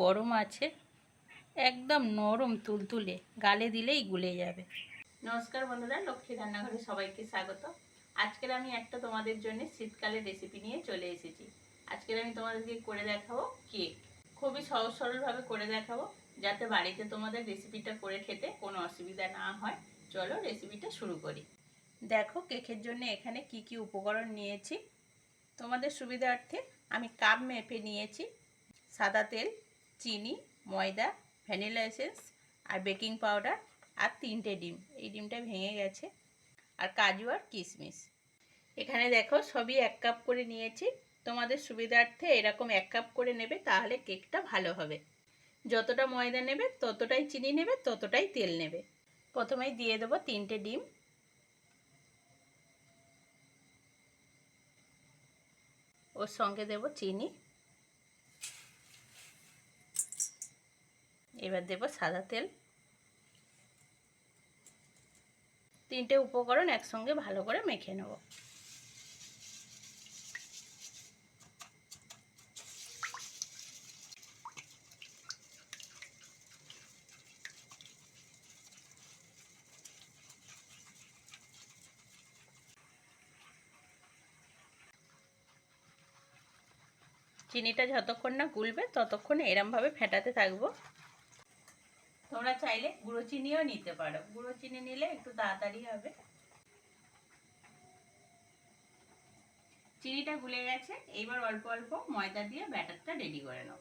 গরম আছে, একদম নরম তুলতুলে, গালে দিলেই গুলে যাবে। নমস্কার বন্ধুরা লক্ষ্মী রান্নাঘরে সবাইকে স্বাগত। আজকের আমি একটা তোমাদের জন্য শীতকালের রেসিপি নিয়ে চলে এসেছি। আজকের আমি তোমাদেরকে করে দেখাবো কেক খুবই সহজ সরলভাবে করে দেখাবো, যাতে বাড়িতে তোমাদের রেসিপিটা করে খেতে কোনো অসুবিধা না হয়। চলো রেসিপিটা শুরু করি। দেখো কেকের জন্য এখানে কি কি উপকরণ নিয়েছি। তোমাদের সুবিধার্থে আমি কাপ মেপে নিয়েছি, সাদা তেল চিনি, ময়দা, ভ্যানিলা এসেন্স আর বেকিং পাউডার আর তিনটে ডিম। এই ডিমটা ভেঙে গেছে। আর কাজু আর কিশমিশ। এখানে দেখো সবই এক কাপ করে নিয়েছি। তোমাদের সুবিধার্থে এরকম এক কাপ করে নেবে, তাহলে কেকটা ভালো হবে। যতটা ময়দা নেবে, ততটাই চিনি নেবে, ততটাই তেল নেবে। প্রথমেই দিয়ে দেবো তিনটে ডিম। ওর সঙ্গে দেব চিনি। এবার দেব সাদা তেল। তিনটে উপকরণ একসঙ্গে ভালো করে মেখে নেব। চিনিটা যতক্ষণ না গুলবে, ততক্ষণ এরমভাবে ফেটাতে থাকব। তোমরা চাইলে গুঁড়ো চিনিও নিতে পারো। গুঁড়ো চিনি নিলে একটু তাড়াতাড়ি হবে। চিনিটা গুলে গেছে এইবার অল্প অল্প ময়দা দিয়ে ব্যাটারটা রেডি করে নাও।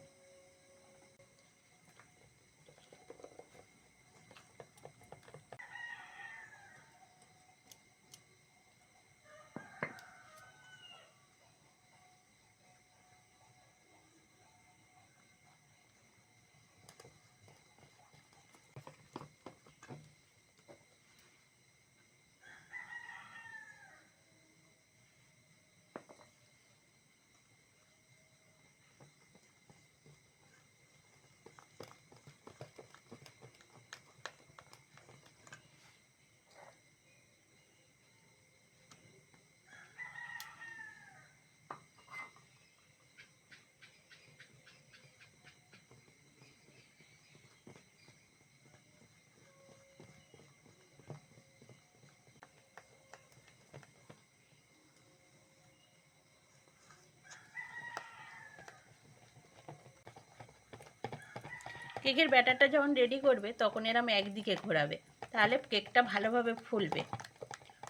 কেকের ব্যাটারটা যখন রেডি করবে, তখন এরম একদিকে ঘোরাবে। তাহলে কেকটা ভালোভাবে ফুলবে।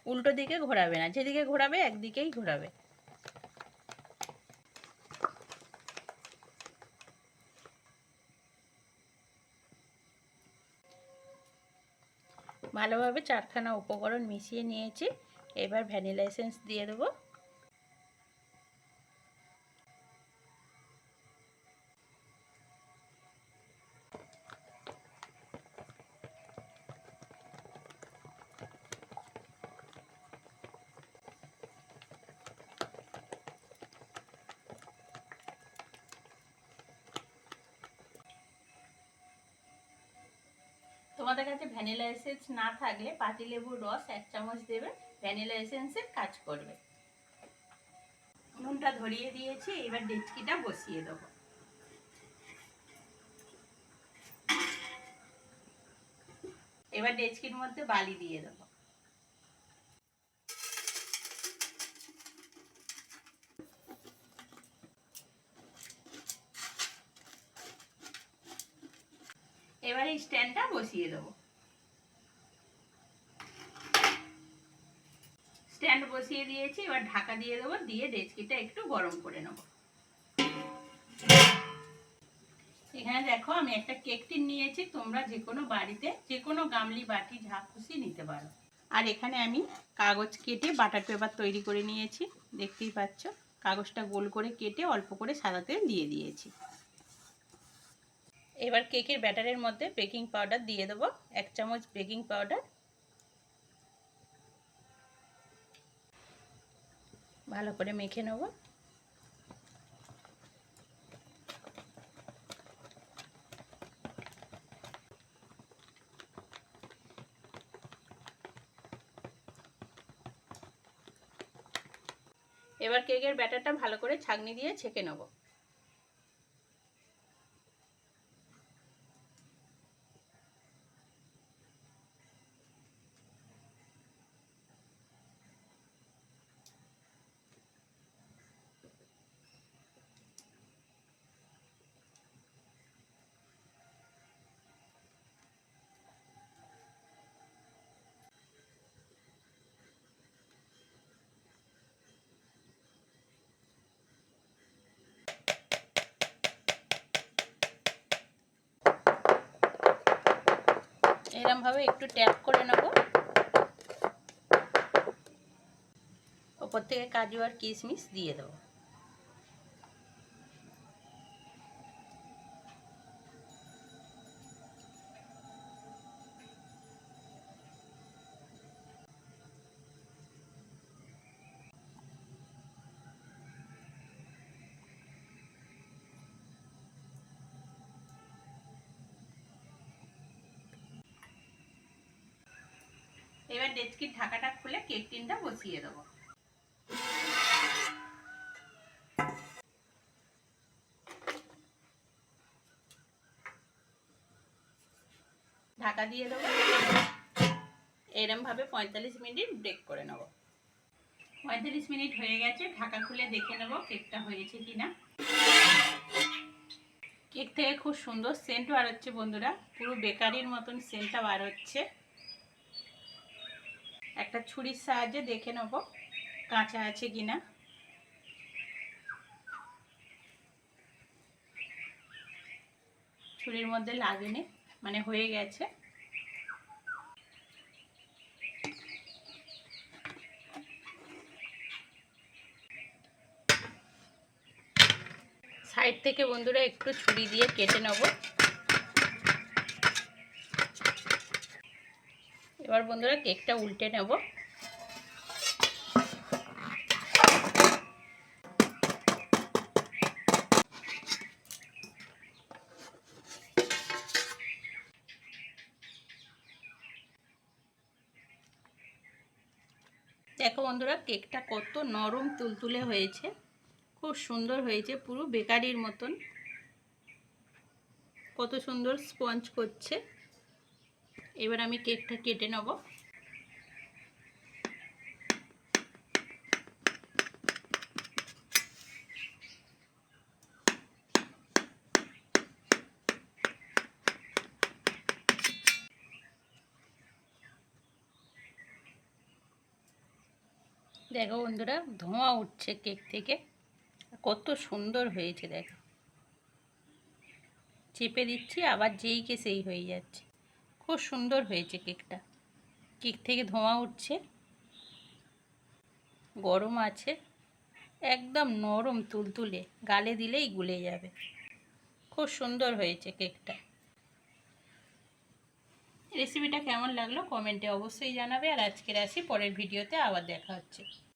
উল্টো দিকে ঘোরাবে না, যেদিকে ঘোরাবে একদিকেই ঘোরাবে। ভালোভাবে চারখানা উপকরণ মিশিয়ে নিয়েছি। এবার ভ্যানিলা এসেন্স দিয়ে দেবো। তোমাদের কাছে ভ্যানিলা এসেন্স না থাকলে পাতিলেবুর রস এক চামচ দেবে, ভ্যানিলা এসেন্সের কাজ করবে। নুনটা ধরিয়ে দিয়েছি, এবার ডেচকিটা বসিয়ে দেবো। এবার ডেচকির মধ্যে বালি দিয়ে দেবো। এবার স্ট্যান্ডটা বসিয়ে দেবো। স্ট্যান্ড বসিয়ে দিয়েছি, এবার ঢাকা দিয়ে দেবো, দিয়ে ডেচকিটা একটু গরম করে নেব। এখানে দেখো, আমি একটা কেক টিন নিয়েছি, তোমরা যে কোনো বাড়িতে যে কোনো গামলি, বাটি, যা খুশি নিতে পারো। আর এখানে আমি কাগজ কেটে বাটার পেপার তৈরি করে নিয়েছি, দেখতেই পাচ্ছ। কাগজটা গোল করে কেটে অল্প করে সাদা তেল দিয়ে দিয়েছি। এবার কেকের ব্যাটারের মধ্যে বেকিং পাউডার দিয়ে দেবো, এক চামচ বেকিং পাউডার। ভালো করে মেখে নেব। এবার কেকের ব্যাটারটা ভালো করে ছাঁকনি দিয়ে ছেঁকে নেব। এরমভাবে একটু ট্যাপ করে নেব। ওপর থেকে কাজু আর কিশমিশ দিয়ে দেবো। এবার ডেচকির ঢাকাটা খুলে কেক টিনটা বসিয়ে দেবো। ঢাকা দিয়ে দেবো। এরম ভাবে পঁয়তাল্লিশ মিনিট ব্রেক করে নেব। পঁয়তাল্লিশ মিনিট হয়ে গেছে, ঢাকা খুলে দেখে নেব কেকটা হয়েছে কিনা। কেক থেকে খুব সুন্দর সেন্ট বার হচ্ছে বন্ধুরা, পুরো বেকারির মতন সেন্টটা বার হচ্ছে। একটা ছুরির সাহায্যে দেখে নেব কাঁচা আছে কিনা। ছুরির মধ্যে লাগেনি মানে হয়ে গেছে। সাইড থেকে বন্ধুরা একটু ছুরি দিয়ে কেটে নেব। এবার বন্ধুরা কেকটা উল্টে নেব। দেখো বন্ধুরা, কেকটা কত নরম তুলতুলে হয়েছে। খুব সুন্দর হয়েছে, পুরো বেকারির মতন। কত সুন্দর স্পঞ্জ করছে। এবার আমি কেকটা কেটে নেব। দেখো বন্ধুরা, ধোঁয়া উঠছে কেক থেকে। কত সুন্দর হয়েছে, দেখো। চেপে দিচ্ছি, আবার যেই কে সেই হয়ে যাচ্ছে। খুব সুন্দর হয়েছে কেকটা। কেক থেকে ধোঁয়া উঠছে। গরম আছে। একদম নরম, তুলতুলে। গালে দিলেই গুলে যাবে। খুব সুন্দর হয়েছে কেকটা। রেসিপিটা কেমন লাগল কমেন্টে অবশ্যই জানাবে। আর আজকের আসি পরের ভিডিওতে আবার দেখা হচ্ছে।